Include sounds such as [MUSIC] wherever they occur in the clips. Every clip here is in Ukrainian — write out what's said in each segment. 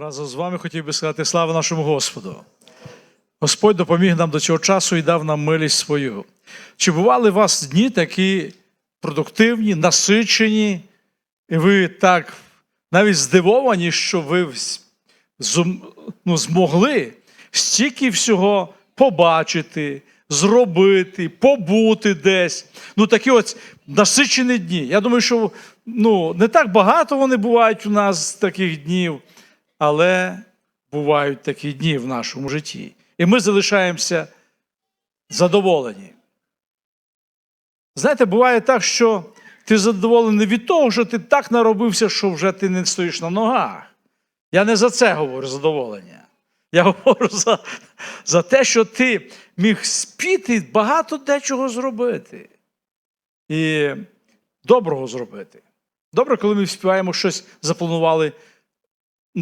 Разом з вами хотів би сказати слава нашому Господу. Господь допоміг нам до цього часу і дав нам милість свою. Чи бували у вас дні такі продуктивні, насичені, і ви так навіть здивовані, що ви ну, змогли стільки всього побачити, зробити, побути десь. Ну, такі от насичені дні. Я думаю, що ну, не так багато вони бувають у нас таких днів, але бувають такі дні в нашому житті. І ми залишаємося задоволені. Знаєте, буває так, що ти задоволений від того, що ти так наробився, що вже ти не стоїш на ногах. Я не за це говорю задоволення. Я [LAUGHS] говорю за, за те, що ти міг спіти багато дечого зробити. І доброго зробити. Добре, коли ми співаємо щось запланували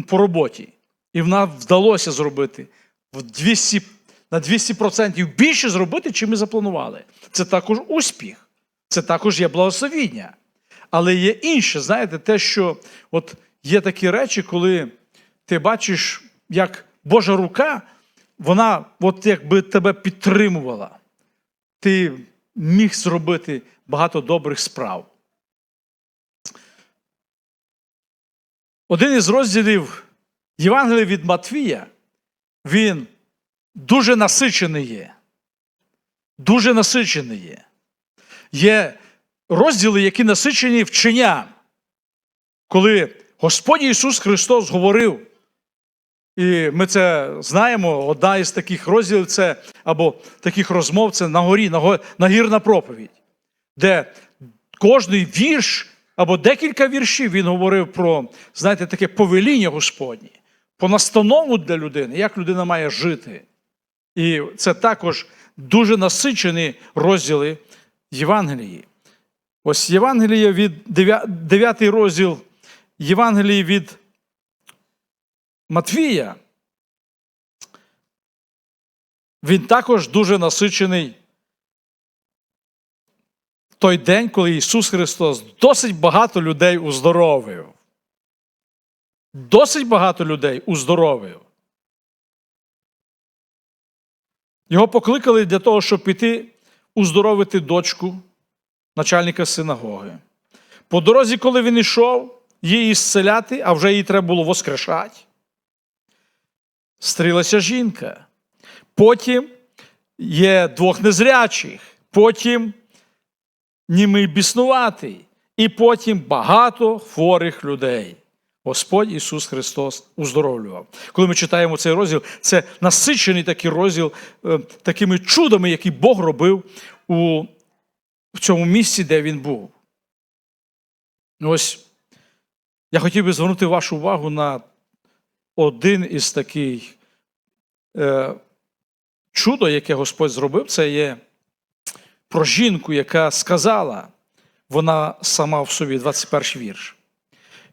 по роботі. І в нас вдалося зробити в 200, на 200% більше зробити, чим ми запланували. Це також успіх, це також є благословіння. Але є інше, знаєте, те, що от є такі речі, коли ти бачиш, як Божа рука, вона от якби тебе підтримувала. Ти міг зробити багато добрих справ. Один із розділів Євангелія від Матвія, він дуже насичений є. Дуже насичений є. Є розділи, які насичені вченням. Коли Господь Ісус Христос говорив, і ми це знаємо, одна із таких розділів це або таких розмов це на горі, нагірна проповідь, де кожний вірш або декілька віршів він говорив про, знаєте, таке повеління Господнє, по настанову для людини, як людина має жити. І це також дуже насичені розділи Євангелії. Ось Євангеліє від 9 розділ Євангелії від Матвія. Він також дуже насичений той день, коли Ісус Христос досить багато людей уздоровив. Досить багато людей уздоровив. Його покликали для того, щоб піти уздоровити дочку начальника синагоги. По дорозі, коли він йшов, її ісцеляти, а вже її треба було воскрешати. Стрілася жінка. Потім є двох незрячих, потім німий біснуватий, і потім багато хворих людей. Господь Ісус Христос уздоровлював. Коли ми читаємо цей розділ, це насичений такий розділ е, такими чудами, які Бог робив у в цьому місці, де він був. Ось я хотів би звернути вашу увагу на один із таких е, чудо, яке Господь зробив, це є про жінку, яка сказала, вона сама в собі, 21 вірш.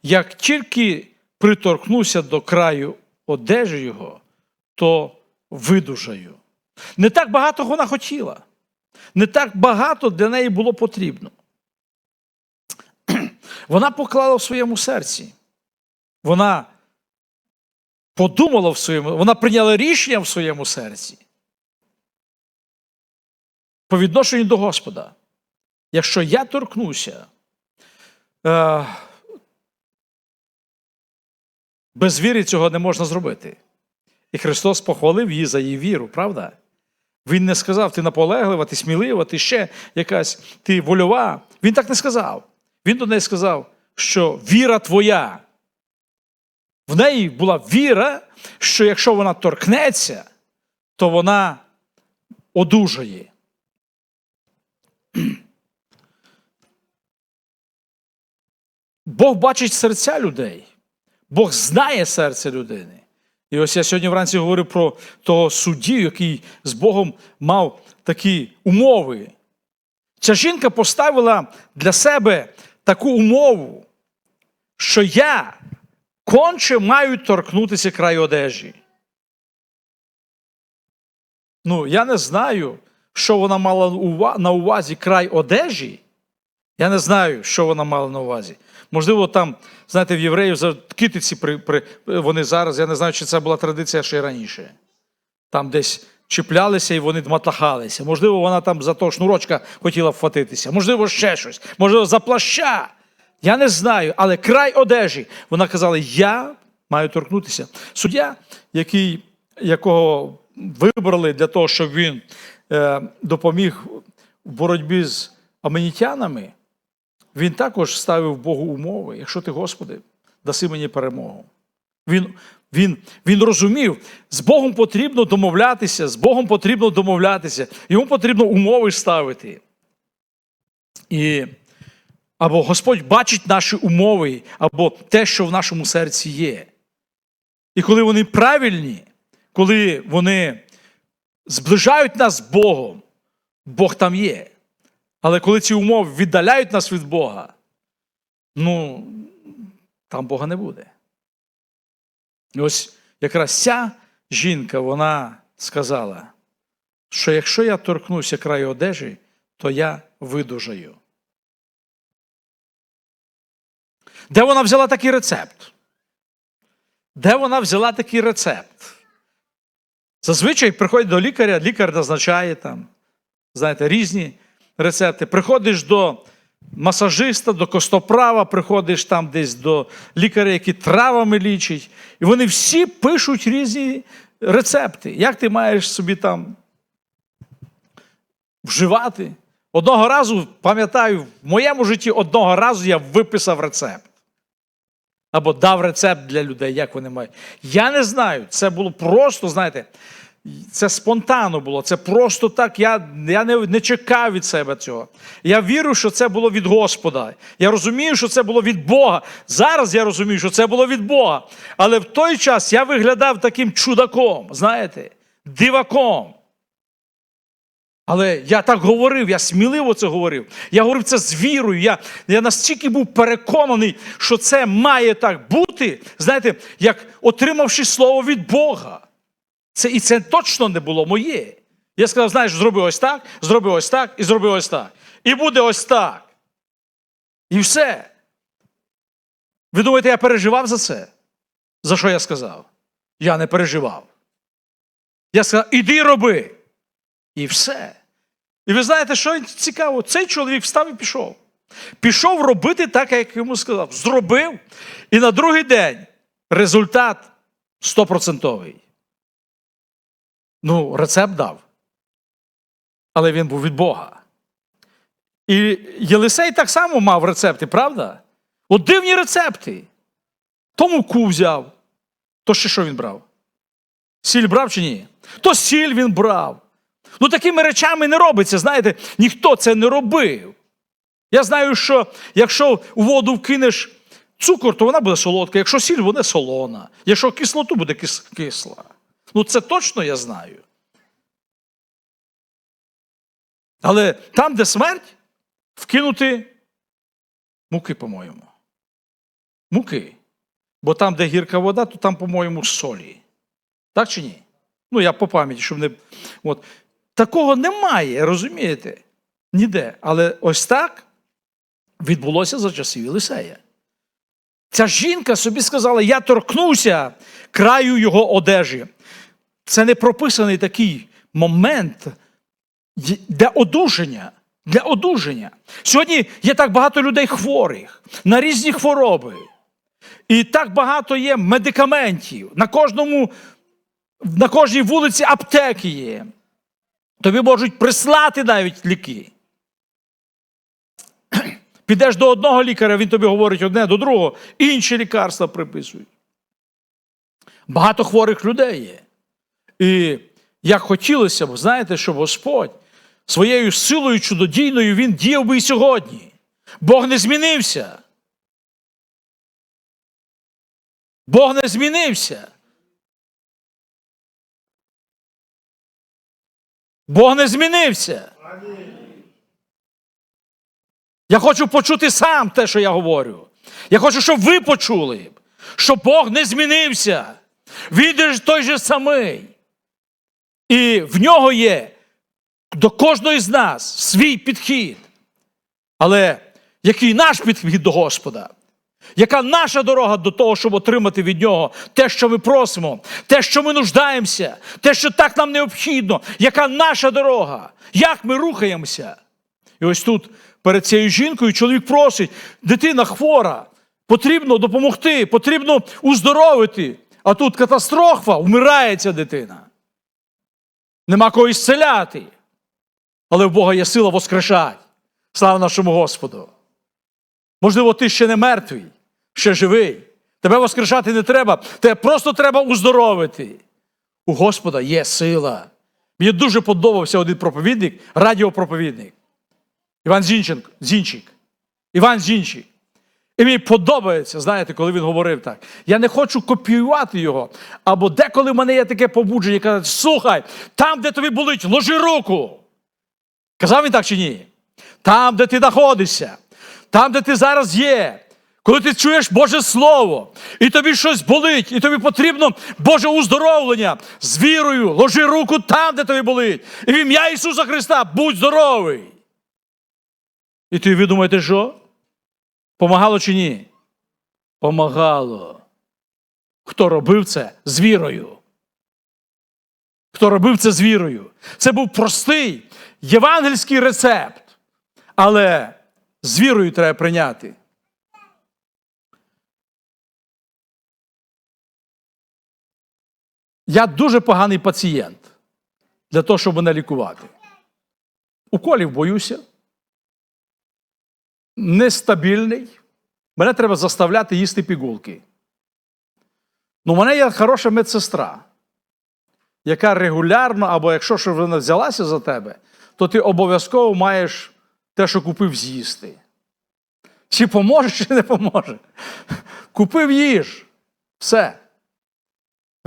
Як тільки приторкнуся до краю одежі його, то видужаю. Не так багато вона хотіла, не так багато для неї було потрібно. [CLEARS THROAT] Вона поклала в своєму серці. Вона подумала в своєму, вона прийняла рішення в своєму серці. По відношенню до Господа. Якщо я торкнуся, е, без віри цього не можна зробити. І Христос похвалив її за її віру, правда? Він не сказав, ти наполеглива, ти смілива, ти ще якась, ти вольова. Він так не сказав. Він до неї сказав, що віра твоя. В неї була віра, що якщо вона торкнеться, то вона одужає. [CLEARS THROAT] Бог бачить серця людей. Бог знає серце людини. І ось я сьогодні вранці говорив про того суддю, який з Богом мав такі умови. Ця жінка поставила для себе таку умову, що я конче маю торкнутися краю одежі. Ну, я не знаю, що вона мала на увазі край одежі. Я не знаю, що вона мала на увазі. Можливо, там, знаєте, в євреїв за китиці при, при, вони зараз, я не знаю, чи це була традиція ще й раніше. Там десь чіплялися і вони матлахалися. Можливо, вона там за того шнурочка хотіла вхватитися, можливо, ще щось, можливо, за плаща. Я не знаю, але край одежі. Вона казала: Я маю торкнутися. Суддя, який, якого вибрали для того, щоб він е, допоміг в боротьбі з аменітянами, він також ставив Богу умови. Якщо ти, Господи, даси мені перемогу. Він, він, він розумів, з Богом потрібно домовлятися, з Богом потрібно домовлятися, йому потрібно умови ставити. І або Господь бачить наші умови, або те, що в нашому серці є. І коли вони правильні, коли вони зближають нас з Богом, Бог там є. Але коли ці умови віддаляють нас від Бога, ну, там Бога не буде. І ось якраз ця жінка, вона сказала, що якщо я торкнуся краю одежі, то я видужаю. Де вона взяла такий рецепт? Де вона взяла такий рецепт? Зазвичай приходять до лікаря, лікар назначає там, знаєте, різні рецепти. Приходиш до масажиста, до костоправа, приходиш там десь до лікаря, який травами лічить. І вони всі пишуть різні рецепти. Як ти маєш собі там вживати? Одного разу, пам'ятаю, в моєму житті одного разу я виписав рецепт. Або дав рецепт для людей, як вони мають. Я не знаю. Це було просто, знаєте, це спонтанно було. Це просто так. Я я не, не чекав від себе цього. Я вірю, що це було від Господа. Я розумію, що це було від Бога. Зараз я розумію, що це було від Бога. Але в той час я виглядав таким чудаком, знаєте, диваком. Але я так говорив, я сміливо це говорив. Я говорив це з вірою. Я я настільки був переконаний, що це має так бути, знаєте, як отримавши слово від Бога. Це, І це точно не було моє. Я сказав, знаєш, зроби ось так, зроби ось так і зроби ось так. І буде ось так. І все. Ви думаєте, я переживав за це? За що я сказав? Я не переживав. Я сказав, іди роби. І все. І ви знаєте, що цікаво? Цей чоловік встав і пішов. Пішов робити так, як йому сказав. Зробив. І на другий день результат стопроцентовий. Ну, рецепт дав. Але він був від Бога. І Єлисей так само мав рецепти, правда? От дивні рецепти. Тому ку взяв. То ще що він брав? Сіль брав чи ні? То сіль він брав. Ну, такими речами не робиться, знаєте, ніхто це не робив. Я знаю, що якщо у воду вкинеш цукор, то вона буде солодка, якщо сіль, вона солона, якщо кислоту буде кис кисла. Ну, це точно я знаю. Але там, де смерть, вкинути муки, по-моєму. Муки. Бо там, де гірка вода, то там, по-моєму, солі. Так чи ні? Ну, я по пам'яті, щоб не. От. Такого немає, розумієте? Ніде. Але ось так відбулося за часів Єлисея. Ця жінка собі сказала: я торкнуся краю його одежі. Це не прописаний такий момент для одужання. Для одужання. Сьогодні є так багато людей хворих на різні хвороби. І так багато є медикаментів. На кожному, на кожній вулиці аптеки є. Тобі можуть прислати навіть ліки. [CLEARS THROAT] Підеш до одного лікаря, він тобі говорить одне, до другого, інші лікарства приписують. Багато хворих людей є. І як хотілося б, знаєте, щоб Господь своєю силою чудодійною Він діяв би і сьогодні. Бог не змінився. Бог не змінився. Бог не змінився. Я хочу почути сам те, що я говорю. Я хочу, щоб ви почули, що Бог не змінився. Він той же самий. І в нього є до кожної з нас свій підхід. Але який наш підхід до Господа? Яка наша дорога до того, щоб отримати від нього те, що ми просимо, те, що ми нуждаємося, те, що так нам необхідно, яка наша дорога, як ми рухаємося? І ось тут перед цією жінкою чоловік просить, дитина хвора, потрібно допомогти, потрібно уздоровити. А тут катастрофа, вмирає ця дитина. Нема кого ісцеляти. Але в Бога є сила воскрешати. Слава нашому Господу. Можливо, ти ще не мертвий, ще живий. Тебе воскрешати не треба, тебе просто треба уздоровити. У Господа є сила. Мені дуже подобався один проповідник, радіопроповідник. Іван Зінченко, Зінчик. Іван Зінчик. І мені подобається, знаєте, коли він говорив так. Я не хочу копіювати його. Або деколи в мене є таке побудження, казати, слухай, там, де тобі болить, ложи руку. Казав він так чи ні? Там, де ти знаходишся, там, де ти зараз є. Коли ти чуєш Боже Слово, і тобі щось болить, і тобі потрібно Боже уздоровлення з вірою, ложи руку там, де тобі болить. І в ім'я Ісуса Христа будь здоровий. І ти ви думаєте, що? Помагало чи ні? Помагало. Хто робив це з вірою? Хто робив це з вірою? Це був простий євангельський рецепт, але з вірою треба прийняти. Я дуже поганий пацієнт для того, щоб мене лікувати. Уколів боюся. Нестабільний. Мене треба заставляти їсти пігулки. Ну, мене є хороша медсестра, яка регулярно, або якщо ж вона взялася за тебе, то ти обов'язково маєш те, що купив з'їсти. Чи поможе, чи не поможе. Купив їж. Все.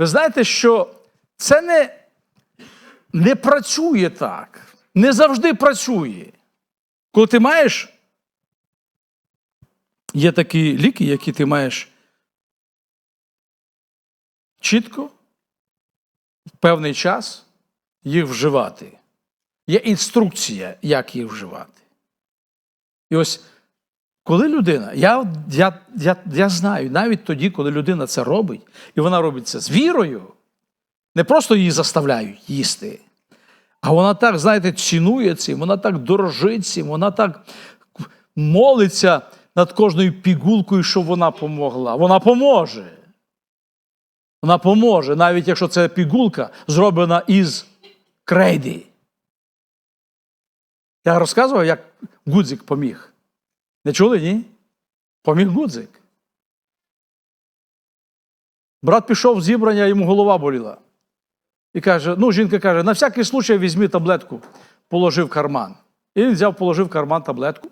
Ви знаєте, що це не, не працює так. Не завжди працює. Коли ти маєш, є такі ліки, які ти маєш чітко, в певний час їх вживати. Є інструкція, як їх вживати. І ось коли людина, я, я, я, я знаю, навіть тоді, коли людина це робить, і вона робить це з вірою, не просто її заставляють їсти, а вона так, знаєте, цінує цим, вона так дорожить цим, вона так молиться над кожною пігулкою, щоб вона помогла. Вона поможе. Вона поможе, навіть якщо це пігулка зроблена із крейди. Я розказував, як Гудзик поміг. Не чули, ні? Поміг Гудзик. Брат пішов в зібрання, йому голова боліла. І каже: ну, жінка каже, на всякий случай візьми таблетку, положи в карман. І він взяв, положив в карман таблетку.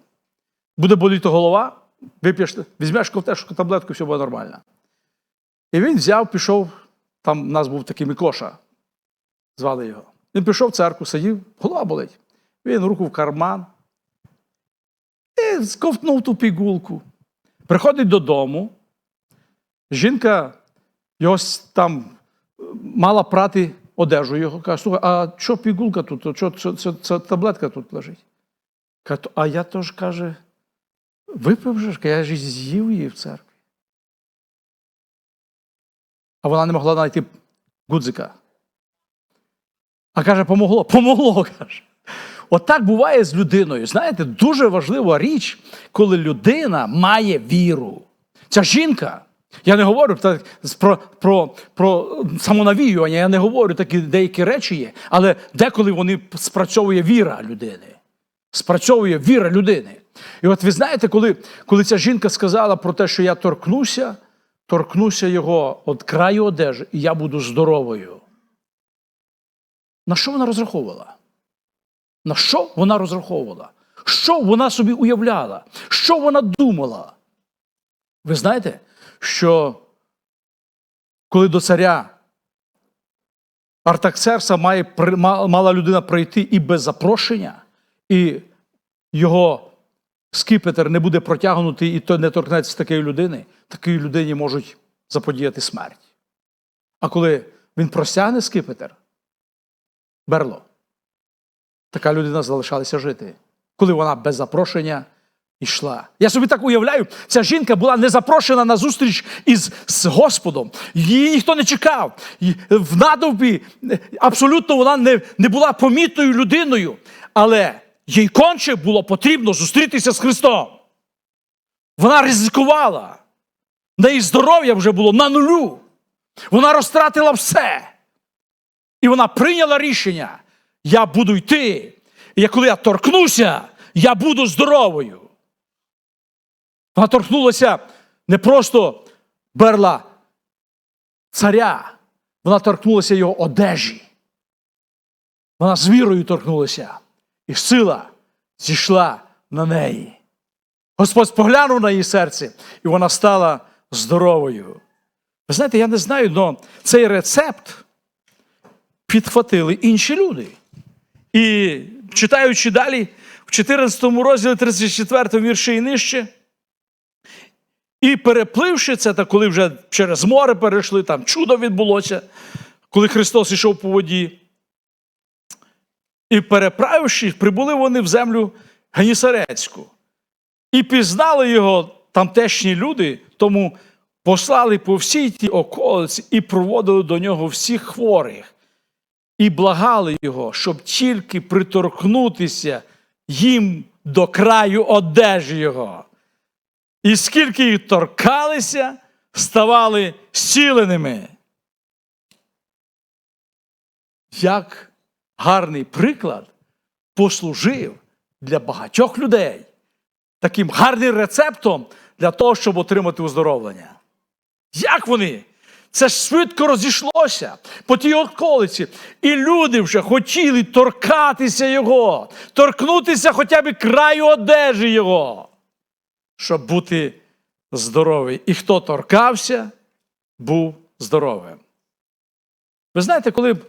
Буде боліти голова, вип'єш, візьмеш ковтешку таблетку, все буде нормально. І він взяв, пішов, там у нас був такий Микоша, звали його. Він пішов в церкву, сидів, голова болить. Він руку в карман і сковтнув ту пігулку. Приходить додому. Жінка його там е, мала прати одежу його. Каже, слухай, а що пігулка тут? Що, що, що, це таблетка тут лежить? Каже, а я теж каже, випив же я ж з'їв її в церкві. А вона не могла знайти гудзика. А каже, помогло, помогло, [LAUGHS] каже. Отак буває з людиною. Знаєте, дуже важлива річ, коли людина має віру. Ця жінка, я не говорю про, про, про самонавіювання, я не говорю такі деякі речі є, але деколи вони спрацьовує віра людини. Спрацьовує віра людини. І от ви знаєте, коли, коли ця жінка сказала про те, що я торкнуся, торкнуся його від краю одежі, і я буду здоровою. На що вона розраховувала? На що вона розраховувала? Що вона собі уявляла? Що вона думала? Ви знаєте, що коли до царя Артаксерса має, мала людина прийти і без запрошення, і його скипетр не буде протягнутий, і то не торкнеться такої людини, такій людині можуть заподіяти смерть. А коли він простягне скипетр, берло, така людина залишалася жити. Коли вона без запрошення йшла. Я собі так уявляю, ця жінка була не запрошена на зустріч із з Господом. Її ніхто не чекав. В натовпі е, абсолютно вона не, не була помітною людиною. Але їй конче було потрібно зустрітися з Христом. Вона ризикувала. В неї здоров'я вже було на нулю. Вона розтратила все. І вона прийняла рішення: я буду йти. І коли я торкнуся, я буду здоровою. Вона торкнулася не просто берла царя, вона торкнулася його одежі. Вона з вірою торкнулася, і сила зійшла на неї. Господь поглянув на її серце, і вона стала здоровою. Ви знаєте, я не знаю, але цей рецепт підхватили інші люди. І читаючи далі, в 14 розділі 34 вірші і нижче, і перепливши це, та коли вже через море перейшли, там чудо відбулося, коли Христос ішов по воді. І переправивши, прибули вони в землю Генісарецьку. І пізнали його тамтешні люди, тому послали по всій тій околиці і проводили до нього всіх хворих, і благали його, щоб тільки приторкнутися їм до краю одежі його. І скільки їх торкалися, ставали зціленими. Як гарний приклад послужив для багатьох людей таким гарним рецептом для того, щоб отримати оздоровлення. Як вони? Це ж швидко розійшлося по тій околиці. І люди вже хотіли торкатися його, торкнутися хоча б краю одежі його, щоб бути здоровий. І хто торкався, був здоровим. Ви знаєте, коли б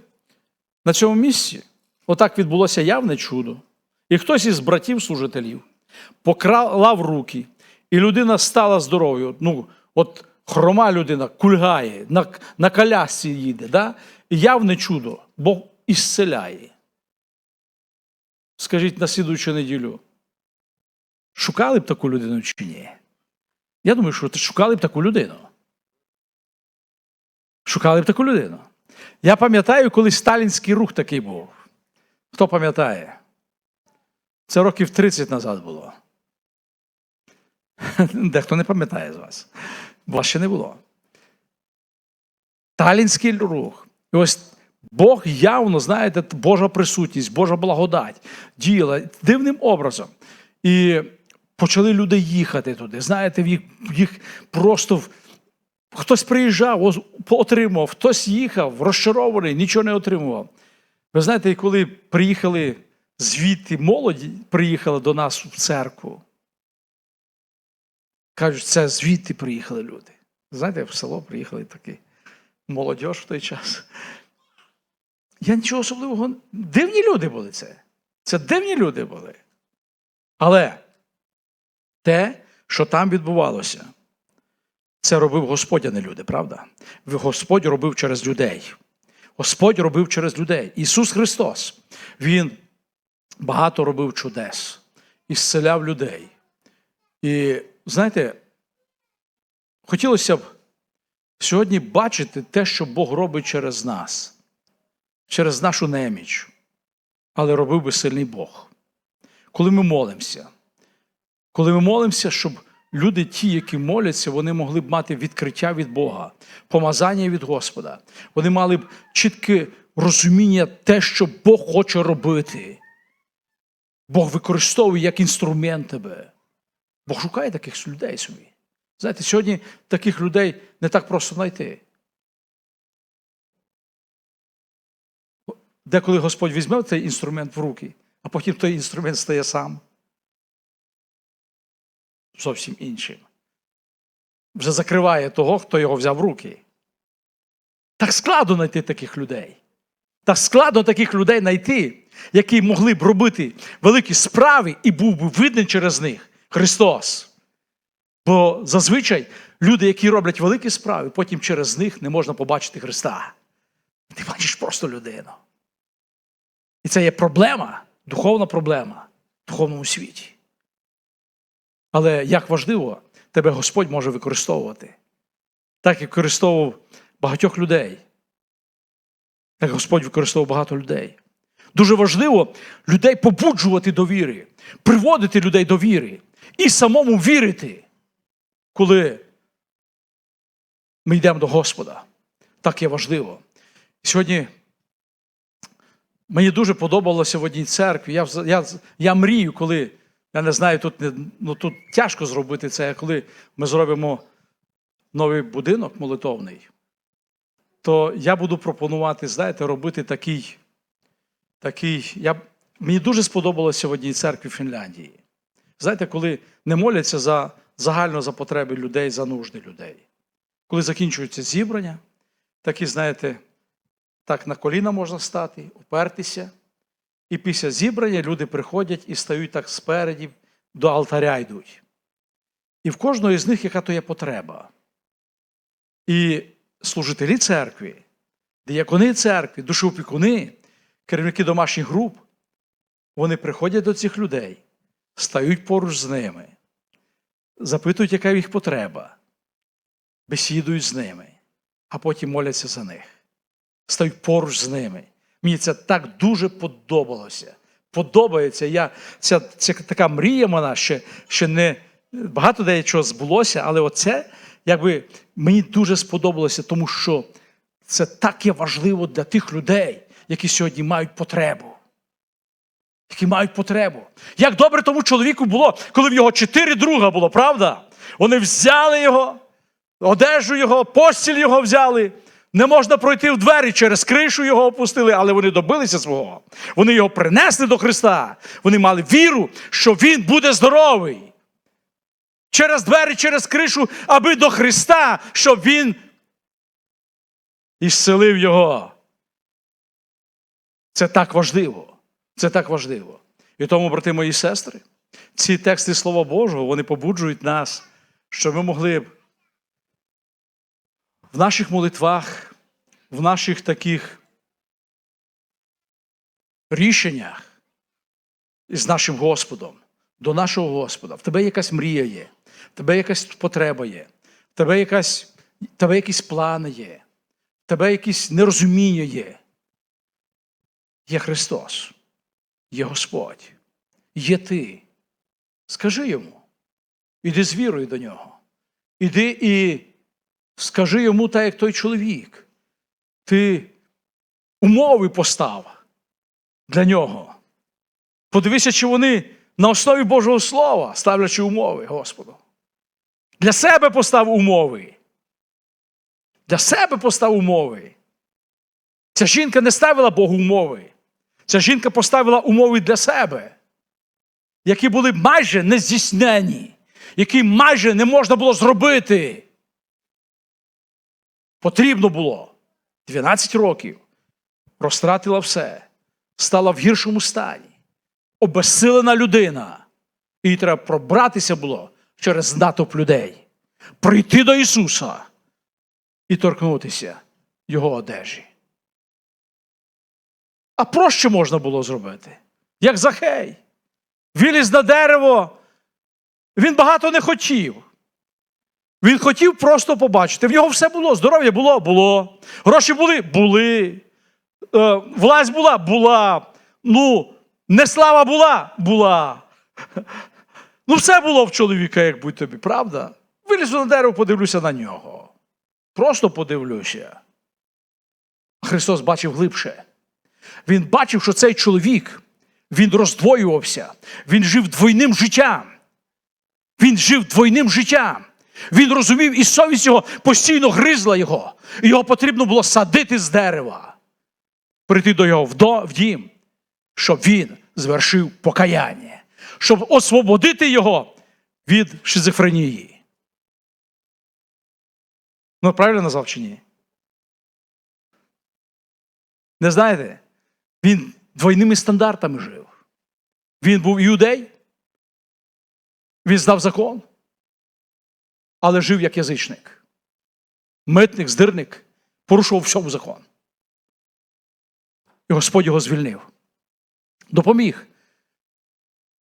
на цьому місці отак відбулося явне чудо, і хтось із братів-служителів поклав руки, і людина стала здоровою. Ну, от хрома людина кульгає, на, на колясці їде. Да? Явне чудо, Бог ісцеляє. Скажіть на слідуючу неділю. Шукали б таку людину чи ні? Я думаю, що шукали б таку людину. Шукали б таку людину. Я пам'ятаю, коли сталінський рух такий був. Хто пам'ятає? Це років 30 назад було. [LAUGHS] Дехто не пам'ятає з вас. Вас ще не було. Талінський рух. І ось Бог явно, знаєте, Божа присутність, Божа благодать діяла дивним образом. І почали люди їхати туди. Знаєте, їх, їх просто хтось приїжджав, отримував, хтось їхав, розчарований, нічого не отримував. Ви знаєте, коли приїхали звідти молоді, приїхали до нас в церкву, кажуть, це звідти приїхали люди. Знаєте, в село приїхали такі молодь в той час. Я нічого особливого. Дивні люди були це. Це дивні люди були. Але те, що там відбувалося, це робив Господь, а не люди, правда? Господь робив через людей. Господь робив через людей. Ісус Христос, Він багато робив чудес, ісцеляв людей. І знаєте, хотілося б сьогодні бачити те, що Бог робить через нас, через нашу неміч, але робив би сильний Бог. Коли ми молимося, коли ми молимося, щоб люди, ті, які моляться, вони могли б мати відкриття від Бога, помазання від Господа. Вони мали б чітке розуміння те, що Бог хоче робити. Бог використовує як інструмент тебе. Бог шукає таких людей собі. Знаєте, сьогодні таких людей не так просто знайти. Деколи Господь візьме цей інструмент в руки, а потім той інструмент стає сам. Зовсім іншим. Вже закриває того, хто його взяв в руки. Так складно знайти таких людей. Так складно таких людей знайти, які могли б робити великі справи і був би видний через них Христос. Бо зазвичай люди, які роблять великі справи, потім через них не можна побачити Христа. Ти бачиш просто людину. І це є проблема, духовна проблема в духовному світі. Але як важливо, тебе Господь може використовувати. Так як використовував багатьох людей. Так Господь використовував багато людей. Дуже важливо людей побуджувати до віри, приводити людей до віри і самому вірити, коли ми йдемо до Господа. Так є важливо. Сьогодні мені дуже подобалося в одній церкві. Я, я, я мрію, коли, я не знаю, тут, ну, тут тяжко зробити це, коли ми зробимо новий будинок молитовний, то я буду пропонувати, знаєте, робити такий. такий я, мені дуже сподобалося в одній церкві в Фінляндії. Знаєте, коли не моляться за загально за потреби людей, за нужди людей. Коли закінчується зібрання, такі, знаєте, так на коліна можна стати, упертися. І після зібрання люди приходять і стають так спереді, до алтаря йдуть. І в кожного з них яка то є потреба. І служителі церкви, диякони церкви, душеопікуни, керівники домашніх груп, вони приходять до цих людей, стають поруч з ними, запитують, яка їх потреба, бесідують з ними, а потім моляться за них, стають поруч з ними. Мені це так дуже подобалося. Подобається. Я, це, це така мрія мене, ще, ще не багато деячого збулося, але оце якби мені дуже сподобалося, тому що це так є важливо для тих людей, які сьогодні мають потребу. Які мають потребу. Як добре тому чоловіку було, коли в його чотири друга було, правда? Вони взяли його, одежу його, постіль його взяли. Не можна пройти в двері, через кришу його опустили, але вони добилися свого. Вони його принесли до Христа. Вони мали віру, що Він буде здоровий. Через двері, через кришу, аби до Христа, щоб Він ісцелив його. Це так важливо. Це так важливо. І тому, брати мої сестри, ці тексти Слова Божого, вони побуджують нас, щоб ми могли б в наших молитвах, в наших таких рішеннях з нашим Господом, до нашого Господа. В тебе якась мрія є, в тебе якась потреба є, в тебе, якась, в тебе якісь плани є, в тебе якісь нерозуміння є. Є Христос, є Господь, є ти. Скажи йому, іди з вірою до нього. Іди і скажи йому так, як той чоловік. Ти умови постав для нього. Подивися, чи вони на основі Божого Слова ставлячи умови, Господу. Для себе постав умови. Для себе постав умови. Ця жінка не ставила Богу умови. Ця жінка поставила умови для себе, які були майже нездійснені, які майже не можна було зробити. Потрібно було 12 років, розтратила все, стала в гіршому стані, обезсилена людина. І їй треба пробратися було через натовп людей, прийти до Ісуса і торкнутися Його одежі. А проще можна було зробити, як Захей. Виліз на дерево, він багато не хотів. Він хотів просто побачити. В нього все було. Здоров'я було, було. Гроші були, були. Е, власть була, була. Ну, не слава була, була. Ну, все було в чоловіка, як будь тобі, правда? Вилізу на дерево, подивлюся на нього. Просто подивлюся. Христос бачив глибше. Він бачив, що цей чоловік, він роздвоювався, він жив двойним життям. Він жив двойним життям. Він розумів, і совість його постійно гризла його. Його потрібно було садити з дерева, прийти до його в дім, щоб він звершив покаяння, щоб освободити його від шизофренії. Ну, правильно назвав чи ні? Не знаєте? Він двойними стандартами жив. Він був іудей, він знав закон, але жив як язичник. Митник, здирник, порушував всьому закон. І Господь його звільнив. Допоміг.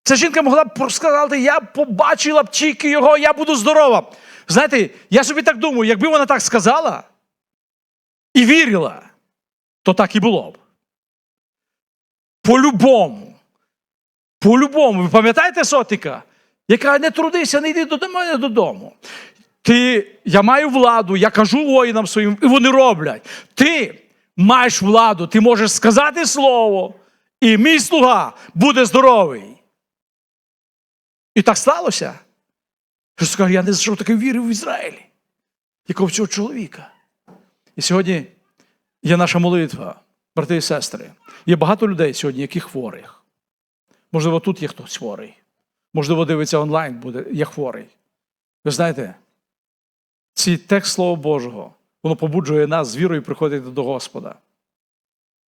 Ця жінка могла б сказати, я побачила б тільки його, я буду здорова. Знаєте, я собі так думаю, якби вона так сказала і вірила, то так і було б. По-любому. По-любому. Ви пам'ятаєте сотика, яка не трудися, не йди до мене додому. Ти, я маю владу, я кажу воїнам своїм, і вони роблять. Ти маєш владу, ти можеш сказати слово, і мій слуга буде здоровий. І так сталося. Христос каже, я не що таке вірив в Ізраїлі, якого цього чоловіка. І сьогодні є наша молитва, брати і сестри. Є багато людей сьогодні, які хворих. Можливо, тут є хтось хворий. Можливо, дивиться онлайн, буде, є хворий. Ви знаєте, цей текст Слова Божого, воно побуджує нас з вірою приходити до Господа.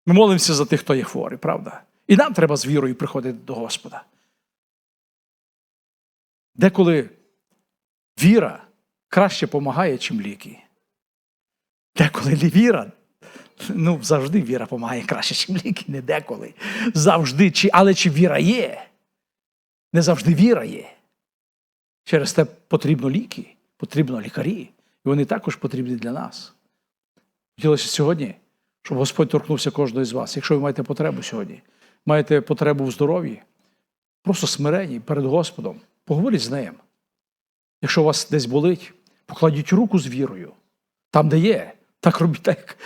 Ми молимося за тих, хто є хворий, правда? І нам треба з вірою приходити до Господа. Деколи віра краще допомагає, чим ліки. Деколи віра, ну завжди віра допомагає краще, ніж ліки, не деколи. Завжди, чи, але чи віра є? Не завжди віра є. Через те потрібно ліки, потрібно лікарі. І вони також потрібні для нас. Хотілося сьогодні, щоб Господь торкнувся кожного з вас. Якщо ви маєте потребу сьогодні, маєте потребу в здоров'ї, просто смирені перед Господом, поговоріть з ним. Якщо у вас десь болить, покладіть руку з вірою. Там, де є, так робіть так,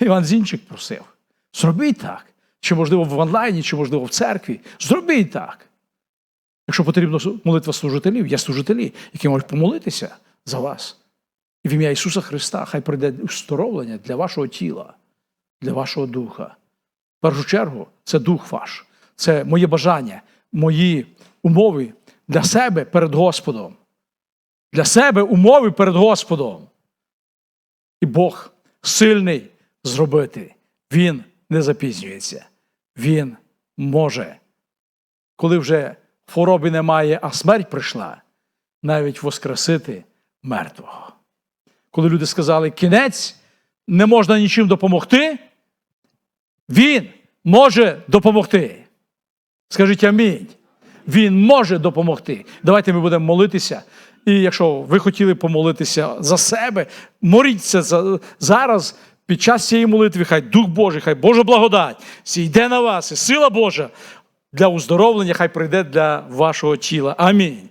Іван Зінчик просив. Зробіть так. Чи можливо в онлайні, чи можливо в церкві. Зробіть так. Якщо потрібна молитва служителів, є служителі, які можуть помолитися за вас. І в ім'я Ісуса Христа хай прийде уздоровлення для вашого тіла, для вашого духа. В першу чергу, це дух ваш, це моє бажання, мої умови для себе перед Господом. Для себе умови перед Господом. І Бог сильний зробити. Він не запізнюється. Він може. Коли вже хвороби немає, а смерть прийшла, навіть воскресити мертвого. Коли люди сказали, кінець, не можна нічим допомогти, він може допомогти. Скажіть амінь. Він може допомогти. Давайте ми будемо молитися. І якщо ви хотіли помолитися за себе, моліться за, зараз під час цієї молитви, хай Дух Божий, хай Божа благодать сійде на вас, і сила Божа для уздоровлення хай прийде для вашого тіла. Амінь.